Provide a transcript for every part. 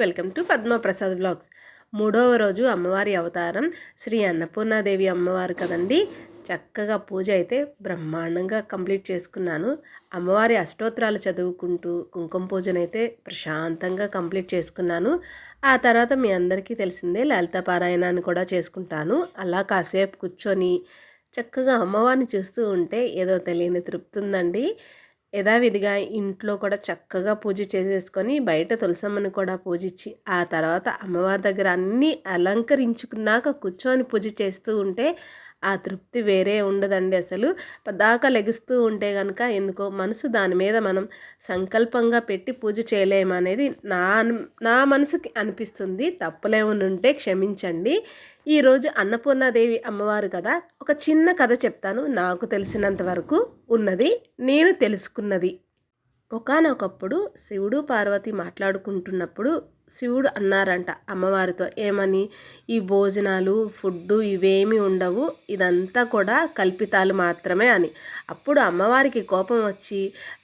Welcome to Padma Prasad blogs మూడవ రోజు అమ్మవారి అవతారం శ్రీ అన్నపూర్ణాదేవి అమ్మవారు కదండి. చక్కగా పూజ అయితే బ్రహ్మాండంగా కంప్లీట్ చేసుకున్నాను. అమ్మవారి అష్టోత్తరాలు చదువుకుంటూ కుంకుమ పూజనైతే ప్రశాంతంగా కంప్లీట్ చేసుకున్నాను. ఆ తర్వాత మీ అందరికీ తెలిసిందే లలిత పారాయణాన్ని కూడా చేసుకుంటాను. అలా కాసేపు కూర్చొని చక్కగా అమ్మవారిని చూస్తూ ఉంటే ఏదో తెలియని తృప్తి ఉందండి యథావిధిగా ఇంట్లో కూడా చక్కగా పూజ చేసేసుకొని బయట తులసమ్మని కూడా పూజించి ఆ తర్వాత అమ్మవారి దగ్గర అన్నీ అలంకరించుకున్నాక కూర్చొని పూజ చేస్తూ ఉంటే ఆ తృప్తి వేరే ఉండదండి అసలు. దాకా లెగుస్తూ ఉంటే కనుక ఎందుకో మనసు దాని మీద మనం సంకల్పంగా పెట్టి పూజ చేయలేమనేది నా నా మనసుకి అనిపిస్తుంది. తప్పులేమనుంటే క్షమించండి. ఈరోజు అన్నపూర్ణాదేవి అమ్మవారు కదా ఒక చిన్న కథ చెప్తాను. నాకు తెలిసినంత వరకు ఉన్నది నేను తెలుసుకున్నది. ఒకనొకప్పుడు శివుడు పార్వతి మాట్లాడుకుంటున్నప్పుడు శివుడు అన్నారంట అమ్మవారితో ఏమని? ఈ భోజనాలు ఫుడ్డు ఇవేమి ఉండవు ఇదంతా కూడా కల్పితాలు మాత్రమే అని. అప్పుడు అమ్మవారికి కోపం వచ్చి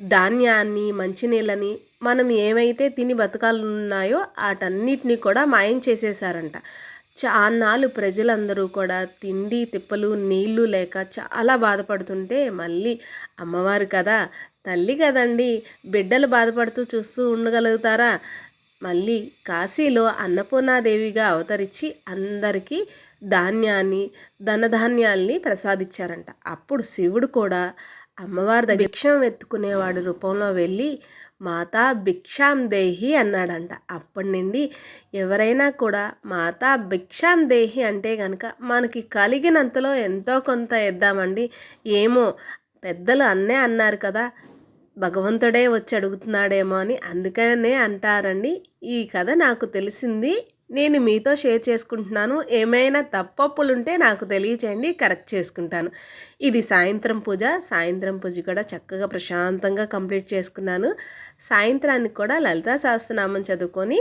ధాన్యాన్ని మంచినీళ్ళని మనం ఏమైతే తిని బతకాలున్నాయో వాటన్నిటినీ కూడా మాయం చేసేసారంట చాన్నాళ్ళు ప్రజలందరూ కూడా తిండి తిప్పలు నీళ్ళు లేక చాలా బాధపడుతుంటే మళ్ళీ అమ్మవారు కదా తల్లి కదండి బిడ్డలు బాధపడుతూ చూస్తూ ఉండగలుగుతారా? మళ్ళీ కాశీలో అన్నపూర్ణాదేవిగా అవతరించి అందరికీ ధాన్యాన్ని ధనధాన్యాల్ని ప్రసాదించారంట. అప్పుడు శివుడు కూడా అమ్మవారి దగ్గర భిక్షం ఎత్తుకునేవాడి రూపంలో వెళ్ళి మాతా భిక్షాం దేహి అన్నాడంట. అప్పటి నుండి ఎవరైనా కూడా మాతా భిక్షాం దేహి అంటే కనుక మనకి కలిగినంతలో ఎంతో కొంత ఇద్దామండి ఏమో పెద్దలు అన్నే అన్నారు కదా భగవంతుడే వచ్చి అడుగుతున్నాడేమో అని అందుకనే అంటారండి. ఈ కథ నాకు తెలిసింది నేను మీతో షేర్ చేసుకుంటున్నాను. ఏమైనా తప్పప్పులుంటే నాకు తెలియచేయండి కరెక్ట్ చేసుకుంటాను. ఇది సాయంత్రం పూజ. సాయంత్రం పూజ కూడా చక్కగా ప్రశాంతంగా కంప్లీట్ చేసుకున్నాను. సాయంత్రానికి కూడా లలితా సహస్రనామం చదువుకొని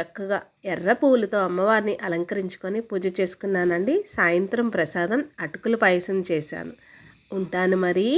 చక్కగా ఎర్ర పువ్వులతో అమ్మవారిని అలంకరించుకొని పూజ చేసుకున్నానండి. సాయంత్రం ప్రసాదం అటుకుల పాయసం చేశాను. ఉంటాను మరి.